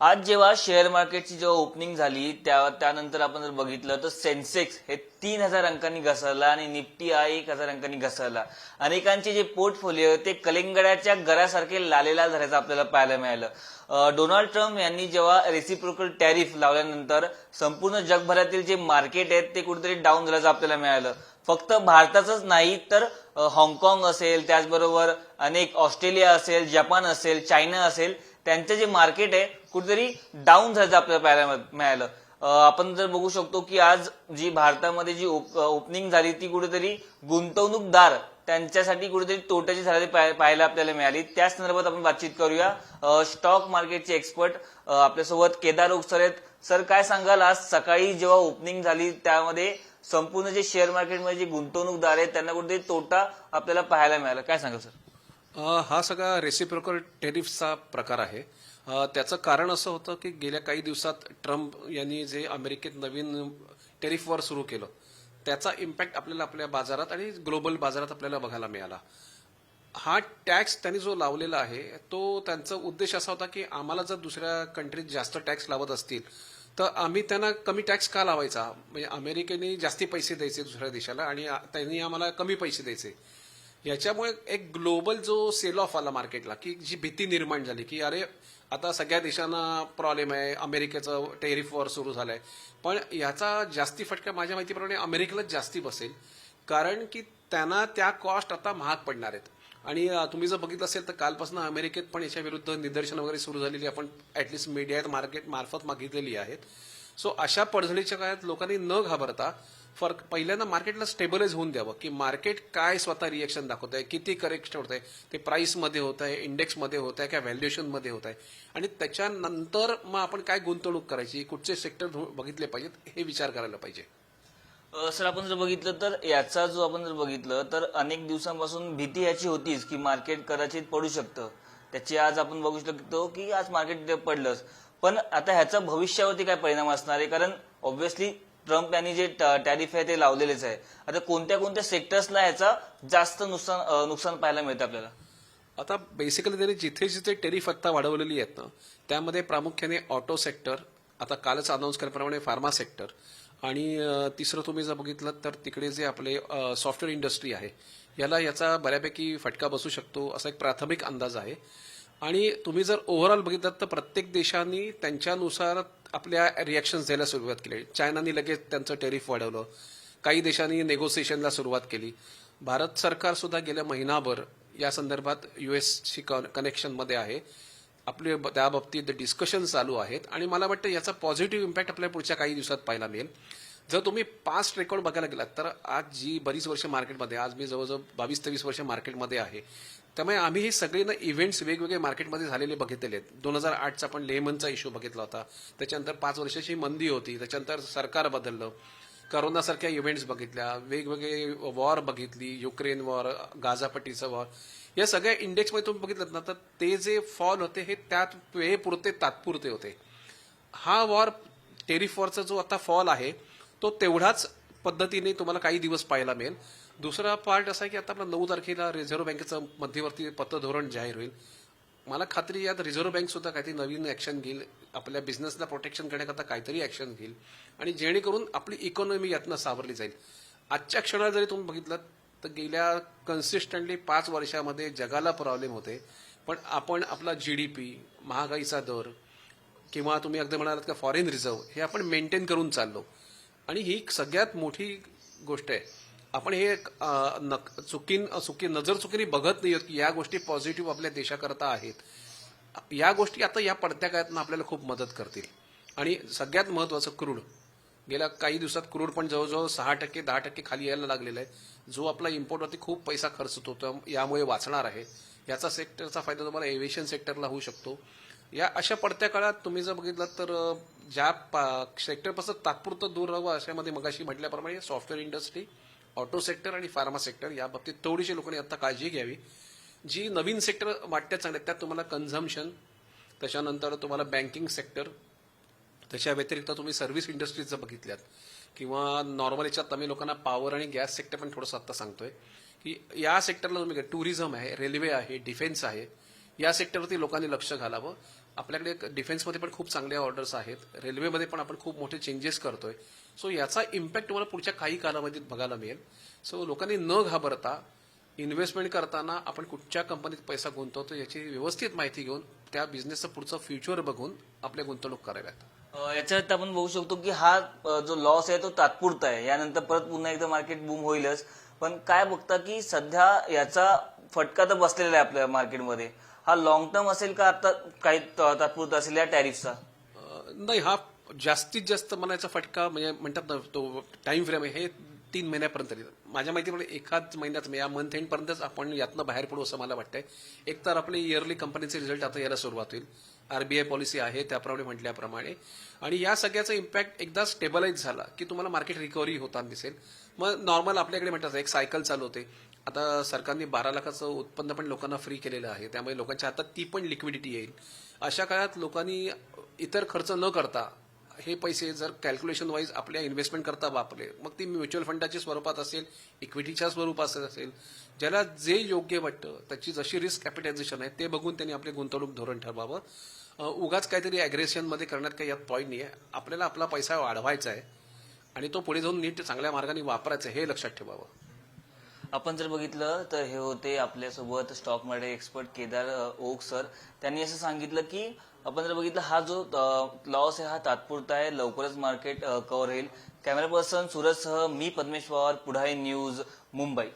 आज जेव्हा शेअर मार्केटची जेव्हा ओपनिंग झाली त्या त्यानंतर आपण जर बघितलं तर सेन्सेक्स हे तीन हजार अंकांनी घसरला आणि निफ्टी हा एक हजार अंकांनी घसरला. अनेकांचे जे पोर्टफोलिओ ते कलिंगडाच्या गरासारखे लालेला झाल्याचं आपल्याला पाहायला मिळालं. डोनाल्ड ट्रम्प यांनी जेव्हा रेसिप्रोकल टॅरिफ लावल्यानंतर संपूर्ण जगभरातील जे मार्केट आहेत ते कुठेतरी डाऊन झाल्याचं आपल्याला मिळालं. फक्त भारताचंच नाही तर हाँगकाँग असेल त्याचबरोबर अनेक ऑस्ट्रेलिया असेल जपान असेल चायना असेल त्यांचं जे मार्केट आहे कुठेतरी डाऊन झाल्याचं आपल्याला पाहायला मिळालं आपण जर बघू शकतो की आज जी भारतामध्ये जी ओपनिंग झाली ती कुठेतरी गुंतवणूकदार त्यांच्यासाठी कुठेतरी तोट्याची झालेली पाहायला आपल्याला मिळाली. त्या संदर्भात आपण बातचीत करूया. स्टॉक मार्केटचे एक्सपर्ट आपल्यासोबत केदार सर आहेत. सर काय सांगाल? आज सकाळी जेव्हा ओपनिंग झाली त्यामध्ये संपूर्ण जे शेअर मार्केटमध्ये जे गुंतवणूकदार आहेत त्यांना कुठेतरी तोटा आपल्याला पाहायला मिळाला. काय सांगाल सर? हा सगळा रेसिप्रोकल टेरिफचा प्रकार आहे. त्याचं कारण असं होतं की गेल्या काही दिवसात ट्रम्प यांनी जे अमेरिकेत नवीन टेरिफवर सुरू केलं त्याचा इम्पॅक्ट आपल्याला आपल्या बाजारात आणि ग्लोबल बाजारात आपल्याला बघायला मिळाला. हा टॅक्स त्यांनी जो लावलेला आहे तो त्यांचा उद्देश असा होता की आम्हाला जर दुसऱ्या कंट्रीत जास्त टॅक्स लावत असतील तर आम्ही त्यांना कमी टॅक्स का लावायचा? म्हणजे अमेरिकेने जास्ती पैसे द्यायचे दुसऱ्या देशाला आणि त्यांनी आम्हाला कमी पैसे द्यायचे. याच्यामुळे एक ग्लोबल जो सेल ऑफ आला मार्केटला की जी भीती निर्माण झाली की अरे आता सगळ्या देशांना प्रॉब्लेम आहे अमेरिकेचं टेरिफ वॉर सुरू झालंय. पण याचा जास्ती फटका माझ्या माहितीप्रमाणे अमेरिकेलाच जास्ती बसेल कारण की त्यांना त्या कॉस्ट आता महाग पडणार आहेत. आणि तुम्ही जर बघितलं असेल तर कालपासून अमेरिकेत पण याच्या विरुद्ध निदर्शन वगैरे सुरू झालेली आपण ऍटलिस्ट मीडियात मार्केट मार्फत मागितलेली आहेत. सो अशा पडझडीच्या काळात लोकांनी न घाबरता फरक पहिल्यांदा मार्केटला स्टेबलाइज होऊन द्यावं. की मार्केट काय स्वतः रिएक्शन दाखवत आहे किती करेक्ट होत आहे ते प्राईसमध्ये होत आहे इंडेक्समध्ये होत आहे किंवा व्हॅल्युएशनमध्ये होत आहे आणि त्याच्यानंतर मग आपण काय गुंतवणूक करायची कुठचे सेक्टर बघितले पाहिजेत हे विचार करायला पाहिजे. सर आपण जर बघितलं तर याचा जो आपण जर बघितलं तर अनेक दिवसांपासून भीती याची होतीच की मार्केट कदाचित पडू शकतं. त्याची आज आपण बघू शकतो की आज मार्केट पडलंच. पण आता ह्याचा भविष्यावरती काय परिणाम असणार आहे? कारण ऑब्व्हियसली ट्रम्प यांनी जे टॅरिफ आहे ते लावलेलेच आहे. आता कोणत्या कोणत्या सेक्टर्सला याचा जास्त नुकसान नुकसान पाहायला मिळतं आपल्याला? आता बेसिकली त्यांनी जिथे जिथे टेरिफ आत्ता वाढवलेली आहेत ना त्यामध्ये प्रामुख्याने ऑटो सेक्टर आता कालच अनाऊन्स केल्याप्रमाणे फार्मा सेक्टर आणि तिसरं तुम्ही जर बघितलं तर तिकडे जे आपले सॉफ्टवेअर इंडस्ट्री आहे याला याचा बऱ्यापैकी फटका बसू शकतो असा एक प्राथमिक अंदाज आहे. आणि तुम्ही जर ओव्हरऑल बघितलं तर प्रत्येक देशांनी त्यांच्यानुसार आपल्या रिॲक्शन द्यायला सुरुवात केली. चायनाने लगेच त्यांचं टेरिफ वाढवलं. काही देशांनी नेगोसिएशनला सुरुवात केली. भारत सरकार सुद्धा गेल्या महिनाभर या संदर्भात युएसशी कनेक्शनमध्ये आहे. आपले त्या बाबतीत डिस्कशन चालू आहेत. आणि मला वाटतं याचा पॉझिटिव्ह इम्पॅक्ट आपल्या पुढच्या काही दिवसात पाहायला मिळेल. जर तुम्ही पास्ट रेकॉर्ड बघायला गेलात तर आज जी बरीच वर्ष मार्केटमध्ये आज मी जवळजवळ बावीस तेवीस वर्ष मार्केटमध्ये आहे. त्यामुळे आम्ही हे सगळे ना इव्हेंट्स वेगवेगळे मार्केटमध्ये झालेले बघितलेले आहेत. दोन हजार आठचा आपण लेमनचा इश्यू बघितला होता. त्याच्यानंतर पाच वर्षाची मंदी होती. त्याच्यानंतर सरकार बदललं. करोनासारख्या इव्हेंट्स बघितल्या. वेगवेगळे वॉर बघितली. युक्रेन वॉर गाझापट्टीचं वॉर या सगळ्या इंडेक्समध्ये तुम्ही बघितलं ना तर ते जे फॉल होते हे त्यात वेळेपुरते तात्पुरते होते. हा वॉर टेरिफ वॉरचा जो आता फॉल आहे तो तेवढाच पद्धतीने तुम्हाला काही दिवस पाहायला मिळेल. दुसरा पार्ट असा आहे की आता आपला नऊ तारखेला रिझर्व्ह बँकेचं मध्यवर्ती पतधोरण जाहीर होईल. मला खात्री यात रिझर्व्ह बँक सुद्धा काहीतरी नवीन ऍक्शन घेईल. आपल्या बिझनेसला प्रोटेक्शन करण्याकरता काहीतरी ऍक्शन घेईल. आणि जेणेकरून आपली इकॉनॉमी यातनं सावरली जाईल. आजच्या क्षणाला जरी तुम्ही बघितलं तर गेल्या कन्सिस्टंटली पाच वर्षामध्ये जगाला प्रॉब्लेम होते. पण आपण आपला जी डी पी महागाईचा दर किंवा तुम्ही अगदी म्हणालात का फॉरेन रिझर्व्ह हे आपण मेंटेन करून चाललो. आणि ही एक सगळ्यात मोठी गोष्ट आहे. आपण हे एक, नक- चुकीन चुकी नजर चुकीने बघत नाही आहोत की या गोष्टी पॉझिटिव्ह आपल्या देशाकरता आहेत. या गोष्टी आता या पडत्या काळातनं आपल्याला खूप मदत करतील. आणि सगळ्यात महत्वाचं क्रूड गेल्या काही दिवसात क्रूड पण जवळजवळ सहा टक्के दहा टक्के खाली यायला लागलेला आहे. जो आपला इम्पोर्टवरती खूप पैसा खर्च होतो यामुळे वाचणार आहे. याचा सेक्टरचा फायदा तुम्हाला एव्हिएशन सेक्टरला होऊ शकतो. या अशा पडत्या काळात तुम्ही जर बघितलं तर ज्या सेक्टरपासून तात्पुरतं दूर राहावं अशामध्ये मगाशी म्हटल्याप्रमाणे सॉफ्टवेअर इंडस्ट्री ऑटो सेक्टर आणि फार्मा सेक्टर या बाबतीत थोडीशी लोकांनी आता काळजी घ्यावी. जी नवीन सेक्टर वाटत्या चांगल्या त्यात तुम्हाला कन्झम्पशन त्याच्यानंतर तुम्हाला बँकिंग सेक्टर त्याच्या व्यतिरिक्त तुम्ही सर्व्हिस इंडस्ट्रीज जर बघितल्यात किंवा नॉर्मल याच्यात आम्ही लोकांना पॉवर आणि गॅस सेक्टर पण थोडंसं आत्ता सांगतोय की या सेक्टरला तुम्ही टुरिझम आहे रेल्वे आहे डिफेन्स आहे या सेक्टरवरती लोकांनी लक्ष घालावं. आपल्याकडे डिफेन्समध्ये पण खूप चांगल्या ऑर्डर्स आहेत. रेल्वेमध्ये पण आपण खूप मोठे चेंजेस करतोय. सो याचा इम्पॅक्ट तुम्हाला पुढच्या काही कालावधीत बघायला मिळेल. सो लोकांनी न घाबरता इन्व्हेस्टमेंट करताना आपण कुठच्या कंपनीत पैसा गुंतवतो याची व्यवस्थित माहिती घेऊन त्या बिझनेसचं पुढचं फ्युचर बघून आपल्या गुंतवणूक कराव्यात याच्यात आपण बघू शकतो की हा जो लॉस आहे तो तात्पुरता आहे. यानंतर परत पुन्हा एकदा मार्केट बूम होईलच. पण काय बघता की सध्या याचा फटका तर बसलेला आहे आपल्या मार्केटमध्ये हा लॉंग टर्म असेल का आता काही तात्पुरता असेल या टॅरिफचा नाही हा जास्तीत जास्त मला याचा फटका म्हणजे म्हणतात ना तो टाइम फ्रेम आहे हे तीन महिन्यापर्यंत माझ्या माहितीमुळे एकाच महिन्यात म्हणजे या मंथ एंड पर्यंतच आपण यातनं बाहेर पडू असं मला वाटतंय. एक तर आपले इयरली कंपनीचे रिझल्ट आता यायला सुरुवात होईल. आरबीआय पॉलिसी आहे त्याप्रमाणे म्हटल्याप्रमाणे. आणि या सगळ्याचा इम्पॅक्ट एकदा स्टेबलाइज झाला की तुम्हाला मार्केट रिकव्हरी होताना दिसेल. मग नॉर्मल आपल्याकडे म्हणतात एक सायकल चालू होते. आता सरकारने बारा लाखाचं उत्पन्न पण लोकांना फ्री केलेलं आहे. त्यामुळे लोकांच्या हातात ती पण लिक्विडिटी येईल. अशा काळात लोकांनी इतर खर्च न करता हे पैसे जर कॅल्क्युलेशन वाईज आपल्या इन्व्हेस्टमेंट करता वापरले मग ती म्युच्युअल फंडाच्या स्वरूपात असेल इक्विटीच्या स्वरूपात असेल ज्याला जे योग्य वाटतं त्याची जशी रिस्क कॅपिटलायझेशन आहे ते बघून त्यांनी आपले गुंतवणूक धोरण ठरवावं. उगाच काहीतरी अग्रेशनमध्ये करण्यात काही यात पॉईंट नाही आहे आपल्याला आपला पैसा वाढवायचा आहे आणि तो पुढे जाऊन नीट चांगल्या मार्गाने वापरायचा आहे हे लक्षात ठेवावं. आपण जर बघितलं तर हे होते आपल्यासोबत stock market expert Kedar Oak sir त्यांनी असं सांगितलं की आपण जर बघितलं हा जो लॉस आहे हा तात्पुरता आहे लवकरच मार्केट कव्हर होईल. कॅमेरा पर्सन सूरजसह मी पद्मेश पवार पुढाई न्यूज मुंबई.